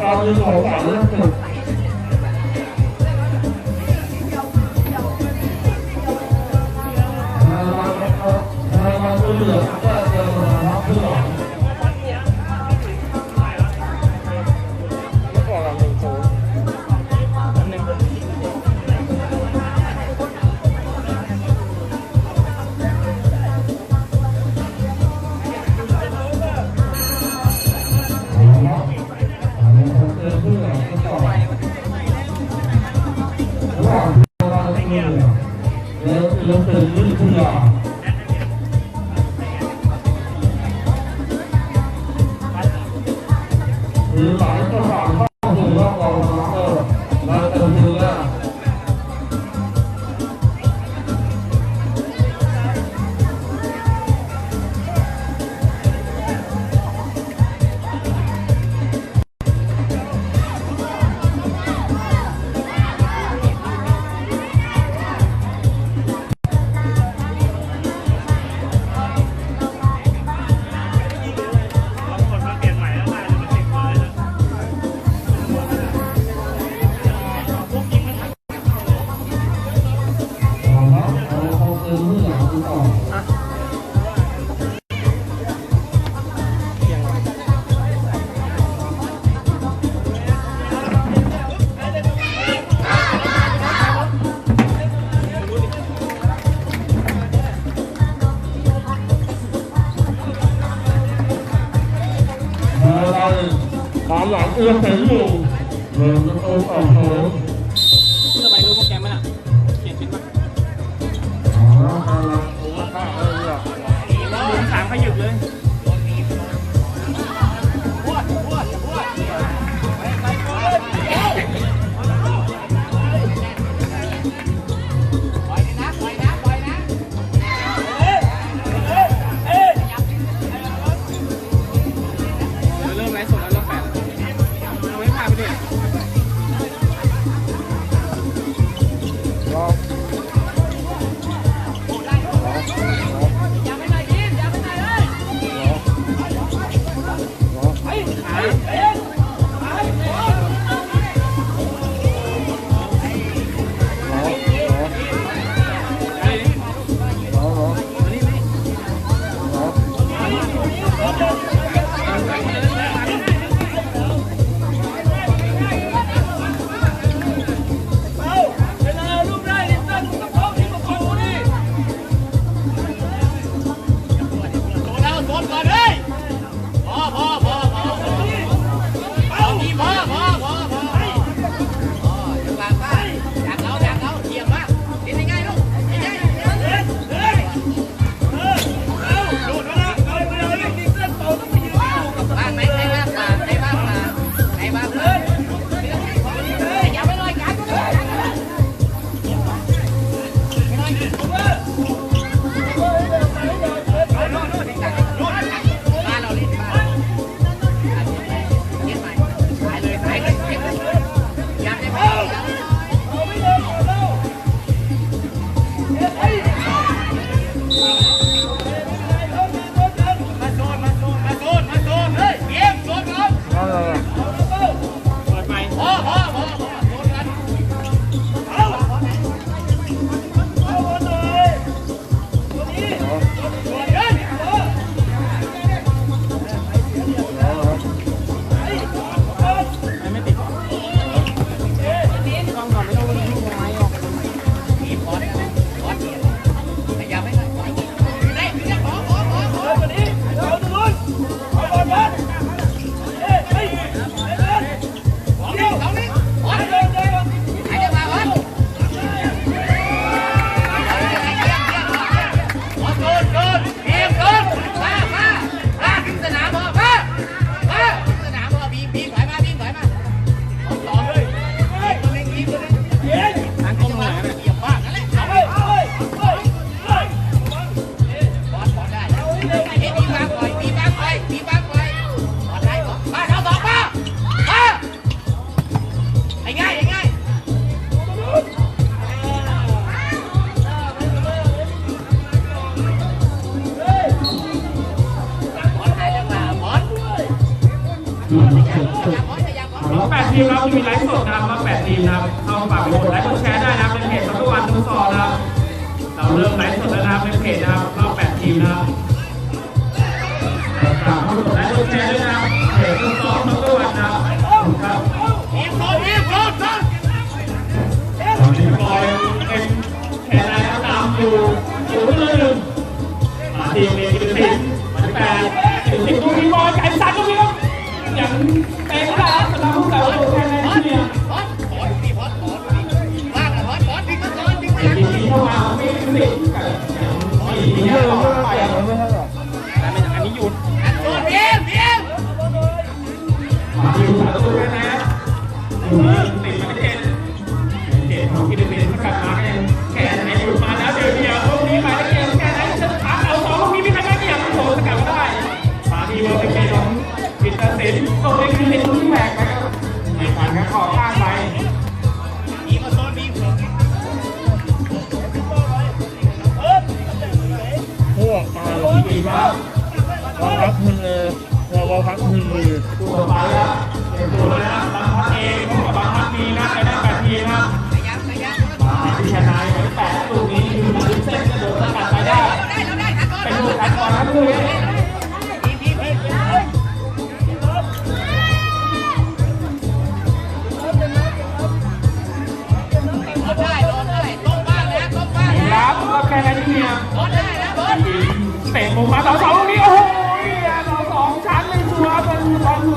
啊就是好玩。 ขาหลังเอื้อมถึงอยู่เลยมัอ้โหสบายรู้โปรแกมไหมล่ะเขียนเป็นปะโอ้โหข้าเอ้สามขยุดเลย เรามีไลฟ์สดนะครับมาแปดทีมนะครับเข้าฝากกดไลค์กดแชร์ได้นะครับในเพจสักวันทุกซอนะครับเราเริ่มไลฟ์สดแล้วนะครับในเพจนะครับรอบแปดทีมนะครับ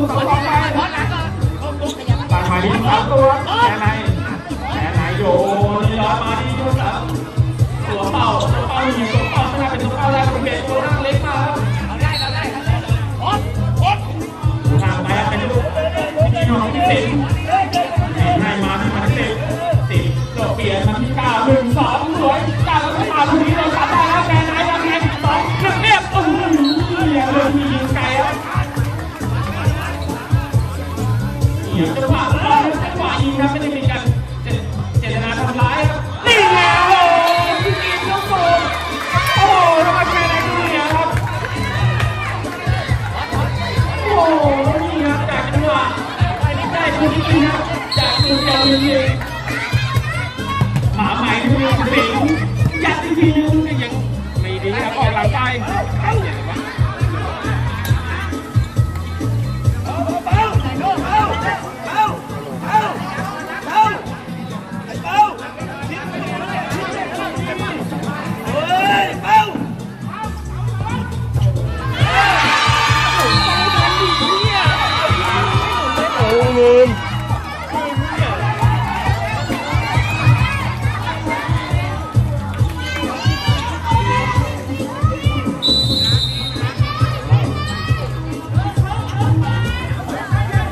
ตังมาดีสามตัวแหนไหนแหนไหนโยนย้อนมาดีโยนสามตัวเป่าตัวเป่าอยู่ตัวเป่าไม่ได้เป็นตัวเป่าไล้เป็นเบสตัวนั่งเล็กมาเอาได้เราได้โอ๊ตโอ๊ทางไปเป็นลูกที่น้องที่สิบให้มาที่มาที่สิบสิบตัวเปลี่ยนมาที่เก้าหนึ่งสองสวยเก้าแล้วก็ตามตรที tiện Cha tiếng phi dương cái gì Mày đi ra còn làm tay Oh,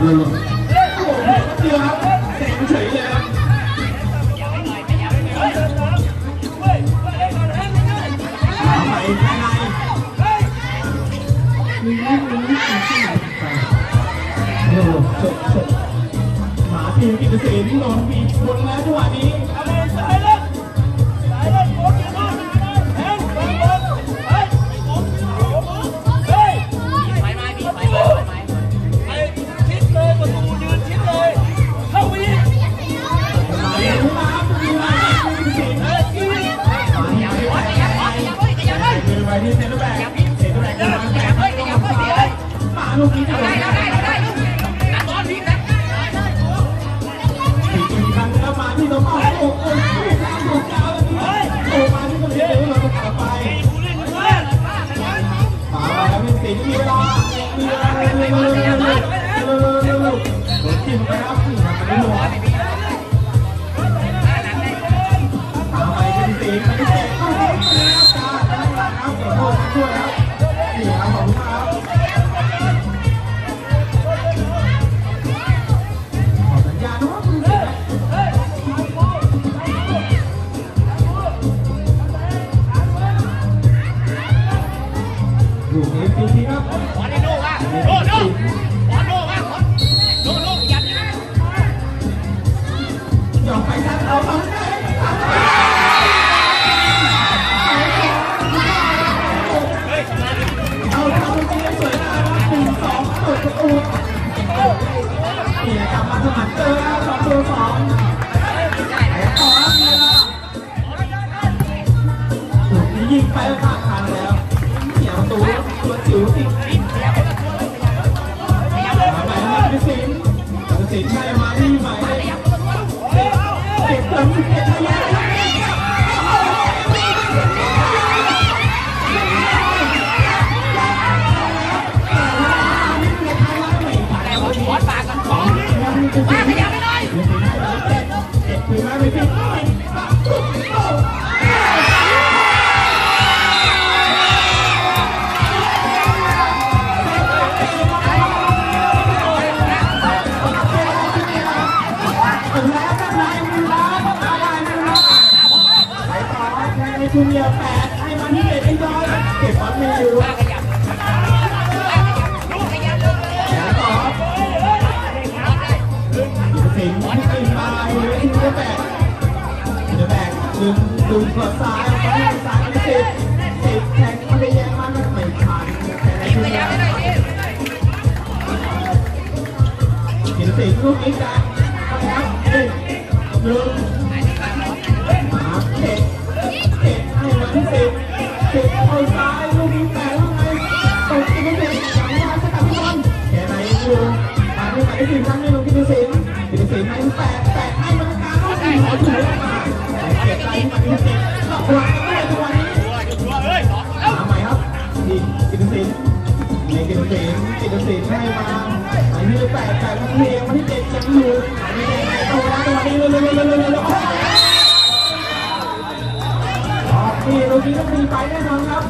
ดูหเดียยเลมายในมีแม่คงกิตติศิลป์นอนปีกบนแล้วจังหวะนี้ ลูกนี้ฟรีครับโอ้โห ต่อไปครับเราทำได้เอาทำจริงสวยงามหนึ่งสองเปิดประปูเนี่ยกลับมาสมัครเจอแล้วสองตัวสองต่อมีเวลายิงไปแล้วผ่านทางแล้วเหนียวตัวตัวจิ๋วสิมาใหม่พิสิทธิ์พิสิทธิ์ใช่มาที่ใหม่ เงดึงขวซ้ายกไปซ้ายสิบสิบแทงมันไปแย่งมันไม่ทันแต่ในชูเนียกินสิงห์ลูกนี้จ้ะครับหนึ่งหนึ่งมาเจ็ดเจ็ดให้มันที่สิบสิบเอาซ้ายลูกนี้แต่ว่าไงตกที่มันสิบหลังมาสกัดบอลแค่ไหนอยู่มาที่ไหนสิบครั้งในลูกที่สิบสิบให้แปด เก็บใจมันที่สิบหลังไม่จังหวะนี้มาใหม่ครับดีกินสิบในกินสิบกินสิบให้มาอันนี้แปดแปดมันเรียงวันที่เจ็ดยังอยู่อันนี้ตัวนะตัวนี้เร็วเร็วเร็วเร็วเร็วเร็วนี่ลูกนี้ต้องมีไปแน่นอนครับ